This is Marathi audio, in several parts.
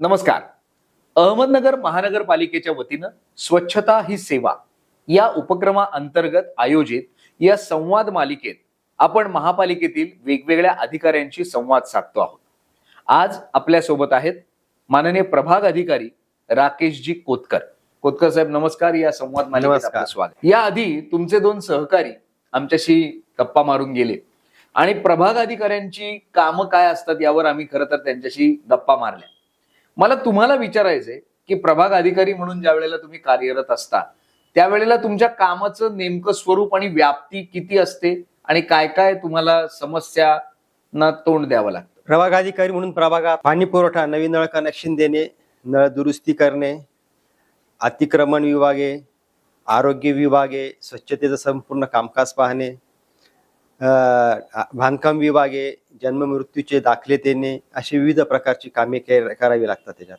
नमस्कार. अहमदनगर महानगरपालिकेच्या वतीनं स्वच्छता ही सेवा या उपक्रमा अंतर्गत आयोजित या संवाद मालिकेत आपण महापालिकेतील वेगवेगळ्या अधिकाऱ्यांशी संवाद साधतो आहोत. आज आपल्यासोबत आहेत माननीय प्रभाग अधिकारी राकेशजी कोतकर. कोतकर साहेब नमस्कार. या संवाद मालिकेत स्वागत याआधी तुमचे दोन सहकारी आमच्याशी गप्पा मारून गेले. आणि प्रभाग अधिकाऱ्यांची कामं काय असतात यावर आम्ही खरं तर त्यांच्याशी गप्पा मारल्या. मला तुम्हाला विचारायचंय की प्रभाग अधिकारी म्हणून ज्या वेळेला तुम्ही कार्यरत असता त्यावेळेला तुमच्या कामाचं नेमकं स्वरूप आणि व्याप्ती किती असते आणि काय काय तुम्हाला समस्यांना तोंड द्यावं लागतं? प्रभाग अधिकारी म्हणून प्रभागात पाणी पुरवठा नवीन नळ कनेक्शन देणे नळ दुरुस्ती करणे अतिक्रमण विभागे आरोग्य विभागे स्वच्छतेचं संपूर्ण कामकाज पाहणे बांधकाम विभागे जन्ममृत्यूचे दाखले देणे अशी विविध प्रकारची कामे करावी लागतात त्याच्यात.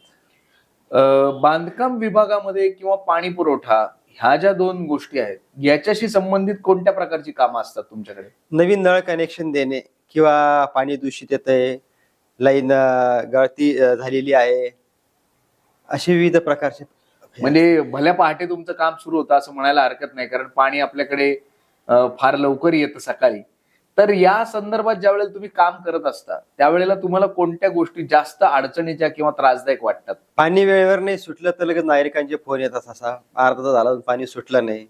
अं, बांधकाम विभागामध्ये किंवा पाणी पुरवठा ह्या ज्या दोन गोष्टी आहेत याच्याशी संबंधित कोणत्या प्रकारची कामं असतात तुमच्याकडे? नवीन नळ कनेक्शन देणे किंवा पाणी दूषित येतंय लाईन अं, गळती झालेली आहे असे विविध प्रकारचे म्हणजे भल्या पहाटे तुमचं काम सुरू होतं असं म्हणायला हरकत नाही कारण पाणी आपल्याकडे फार लवकर येतं सकाळी. तर या संदर्भात ज्या वेळेला तुम्ही काम करत असता त्यावेळेला तुम्हाला कोणत्या गोष्टी जास्त अडचणीच्या किंवा त्रासदायक वाटतात? पाणी वेळेवर नाही सुटलं तर लगेच नागरिकांचे फोन येतात असा अर्धा झाला पाणी सुटलं नाही.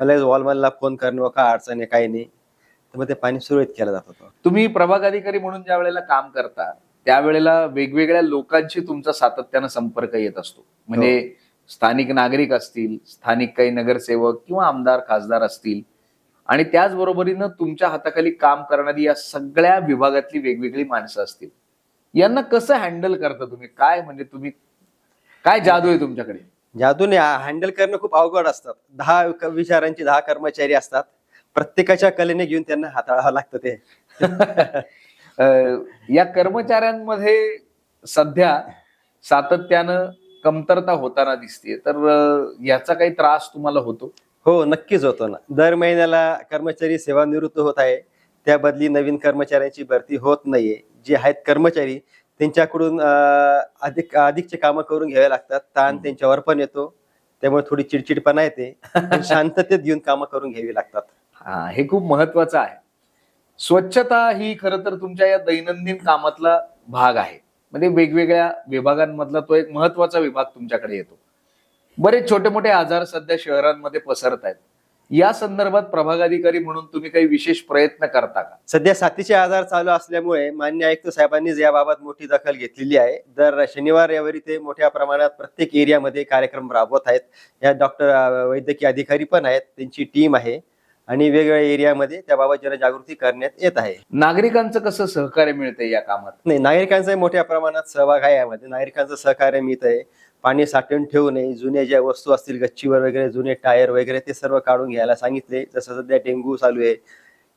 मला वॉलमॅनला फोन करणं काय अडचण आहे काही नाही. तर मग ते पाणी सुरळीत केलं जात होतं तुम्ही प्रभाग अधिकारी म्हणून ज्या वेळेला काम करता त्यावेळेला वेगवेगळ्या लोकांशी तुमचा सातत्यानं संपर्क येत असतो. म्हणजे स्थानिक नागरिक असतील स्थानिक काही नगरसेवक किंवा आमदार खासदार असतील आणि त्याचबरोबरीनं तुमच्या हाताखाली काम करणारी या सगळ्या विभागातली वेगवेगळी माणसं असतील. यांना कसं हँडल करता तुम्ही? काय म्हणजे तुम्ही काय जादू आहे तुमच्याकडे? जादूने हँडल करणं खूप अवघड असतात दहा विचारांचे दहा कर्मचारी असतात. प्रत्येकाच्या कलेने घेऊन त्यांना हाताळावं लागतं ते. या कर्मचाऱ्यांमध्ये सध्या सातत्यानं कमतरता होताना दिसते तर याचा काही त्रास तुम्हाला होतो? हो नक्कीच होतो ना. दर महिन्याला कर्मचारी सेवानिवृत्त होत आहे. त्या बदली नवीन कर्मचाऱ्यांची भरती होत नाहीये. जे आहेत कर्मचारी त्यांच्याकडून अधिक अधिकचे कामं करून घ्यावे लागतात. ताण. त्यांच्यावर पण येतो. त्यामुळे थोडी चिडचिडपणा येते. शांततेत घेऊन कामं करून घ्यावी लागतात. हा हे खूप महत्वाचं आहे. स्वच्छता ही खरं तर तुमच्या या दैनंदिन कामातला भाग आहे. म्हणजे वेगवेगळ्या विभागांमधला तो एक महत्त्वाचा विभाग तुमच्याकडे येतो. बरेच छोटे मोठे आजार सध्या शहरांमध्ये पसरत आहेत. या संदर्भात प्रभाग अधिकारी म्हणून तुम्ही काही विशेष प्रयत्न करता का? सध्या साथीचे आजार चालू असल्यामुळे मान्य आयुक्त साहेबांनी याबाबत मोठी दखल घेतलेली आहे. दर शनिवार रविवारी ते मोठ्या प्रमाणात प्रत्येक एरियामध्ये कार्यक्रम राबवत आहेत. या डॉक्टर वैद्यकीय अधिकारी पण आहेत. त्यांची टीम आहे आणि वेगवेगळ्या एरियामध्ये त्याबाबत जनजागृती करण्यात येत आहे. नागरिकांचं कसं सहकार्य मिळतंय या कामात? नाही नागरिकांचा मोठ्या प्रमाणात सहभाग आहे यामध्ये. नागरिकांचं सहकार्य मिळत आहे पाणी साठवून ठेवू नये. जुने ज्या वस्तू असतील गच्चीवर वगैरे जुने टायर वगैरे ते सर्व काढून घ्यायला सांगितले. जसं सध्या डेंग्यू चालू आहे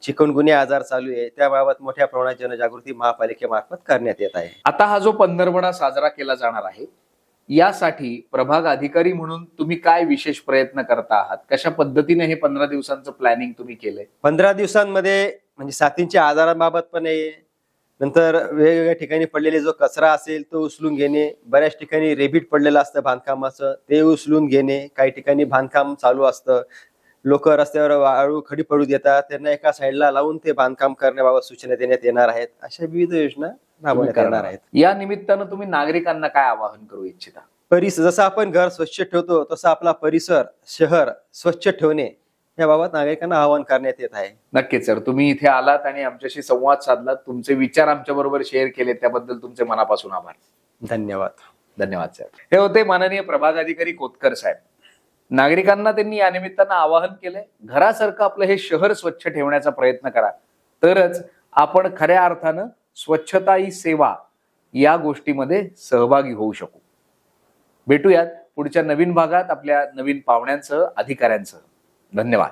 चिकनगुन्हे आजार चालू आहे त्याबाबत मोठ्या प्रमाणात जनजागृती महापालिकेमार्फत करण्यात येत आहे. आता हा जो पंधरवडा साजरा केला जाणार आहे यासाठी प्रभाग अधिकारी म्हणून तुम्ही काय विशेष प्रयत्न करता आहात? कशा पद्धतीने हे पंधरा दिवसांचं प्लॅनिंग तुम्ही केलंय? पंधरा दिवसांमध्ये म्हणजे साथींच्या आजारांबाबत पण आहे नंतर वेगवेगळ्या ठिकाणी पडलेले जो कचरा असेल तो उचलून घेणे बऱ्याच ठिकाणी रेबीट पडलेलं असतं बांधकामाचं ते उचलून घेणे काही ठिकाणी बांधकाम चालू असतं. लोक रस्त्यावर वाळू खडी पडू देतात त्यांना एका साईडला लावून ते बांधकाम करण्याबाबत सूचना देण्यात येणार आहेत. अशा विविध योजना राबवण्यात येणार आहेत. या निमित्तानं तुम्ही नागरिकांना काय आवाहन करू इच्छिता? परिसर जसं आपण घर स्वच्छ ठेवतो तसं आपला परिसर शहर स्वच्छ ठेवणे याबाबत नागरिकांना आवाहन करण्यात येत आहे. नक्कीच सर. तुम्ही इथे आलात आणि आमच्याशी संवाद साधलात. तुमचे विचार आमच्या बरोबर शेअर केले त्याबद्दल तुमचे मनापासून आभार. धन्यवाद. धन्यवाद साहेब हे होते माननीय प्रभाग अधिकारी कोतकर साहेब. नागरिकांना त्यांनी या निमित्तानं आवाहन केलंय घरासारखं आपलं हे शहर स्वच्छ ठेवण्याचा प्रयत्न करा. तरच आपण खऱ्या अर्थानं स्वच्छता ही सेवा या गोष्टीमध्ये सहभागी होऊ शकू. भेटूयात पुढच्या नवीन भागात आपल्या नवीन पाहुण्यांसह अधिकाऱ्यांसह. धन्यवाद.